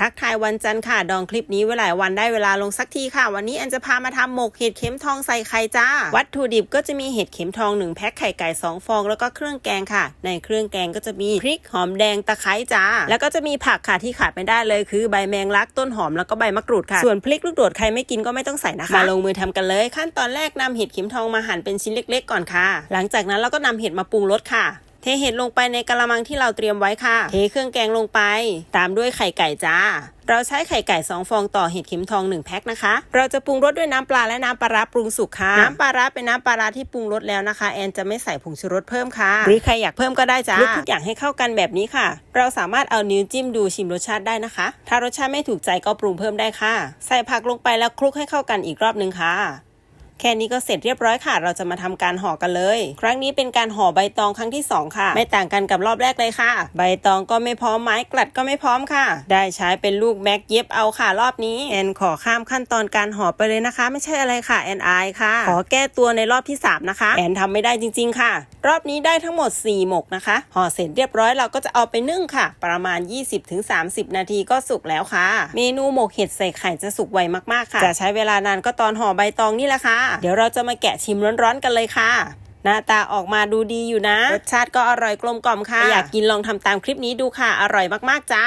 ทักทายวันจันทร์ค่ะ ดองคลิปนี้ไว้หลายวันได้เวลาลงสักทีค่ะ วันนี้แอนจะพามาทำหมกเห็ดเข็มทองใส่ไข่จ้า วัตถุดิบก็จะมีเห็ดเข็มทอง1แพ็คไข่ไก่2ฟองแล้วก็เครื่องแกงค่ะ ในเครื่องแกงก็จะมีพริกหอมแดงตะไคร้จ้า แล้วก็จะมีผักค่ะที่ขาดไม่ได้เลยคือใบแมงลักต้นหอมแล้วก็ใบมะกรูดค่ะ ส่วนพริกลูกโดดใครไม่กินก็ไม่ต้องใส่นะคะ มาลงมือทำกันเลย ขั้นตอนแรกนำเห็ดเข็มทองมาหั่นเป็นชิ้นเล็ก ๆ ก่อนค่ะ หลังจากนั้นเราก็นำเห็ดมาปรุงรสค่ะ เทเห็ดลงไปในกะละมังที่เราเตรียมไว้ค่ะ เทเครื่องแกงลงไป ตามด้วยไข่ไก่จ้า เราใช้ไข่ไก่ 2 ฟองต่อเห็ดเข็มทอง 1 แพ็คนะคะ เราจะปรุงรสด้วยน้ำปลาและน้ำปลาร้าปรุงสุกค่ะ น้ำปลาร้าเป็นน้ำปลาร้าที่ปรุงรสแล้วนะคะ แอนจะไม่ใส่ผงชูรสเพิ่มค่ะ หรือใครอยากเพิ่มก็ได้จ้าคลุกทุกอย่างให้เข้ากันแบบนี้ค่ะ เราสามารถเอานิ้วจิ้มดูชิมรสชาติได้นะคะ ถ้ารสชาติไม่ถูกใจก็ปรุงเพิ่มได้ค่ะ ใส่ผักลงไปแล้วคลุกให้เข้ากันอีกรอบนึงค่ะ แค่นี้ก็เสร็จเรียบร้อยค่ะ เราจะมาทำการห่อกันเลย ครั้งนี้เป็นการห่อใบตองครั้งที่ 2 ค่ะ ไม่ต่างกันกับรอบแรกเลยค่ะ ใบตองก็ไม่พร้อมไม้กลัดก็ไม่พร้อมค่ะ ได้ใช้เป็นลูกแม็กเย็บเอาค่ะรอบนี้แอนขอข้ามขั้นตอนการห่อไปเลยนะคะ ไม่ใช่อะไรค่ะแอนอายค่ะ ขอแก้ตัวในรอบที่ 3 นะคะ แอนทำไม่ได้จริง ๆ ค่ะ รอบนี้ได้ทั้งหมด 4 หมกนะคะ ห่อเสร็จเรียบร้อยเราก็จะเอาไปนึ่งค่ะ ประมาณ 20-30 นาทีก็สุกแล้วค่ะ เมนูหมกเห็ดใส่ไข่จะสุกไวมากๆค่ะ จะใช้เวลานานก็ตอนห่อใบตองนี่แหละค่ะเดี๋ยวเราจะมาแกะชิมร้อนๆกันเลยค่ะ หน้าตาออกมาดูดีอยู่นะ รสชาติก็อร่อยกลมกล่อมค่ะ อยากกินลองทำตามคลิปนี้ดูค่ะ อร่อยมากๆจ้า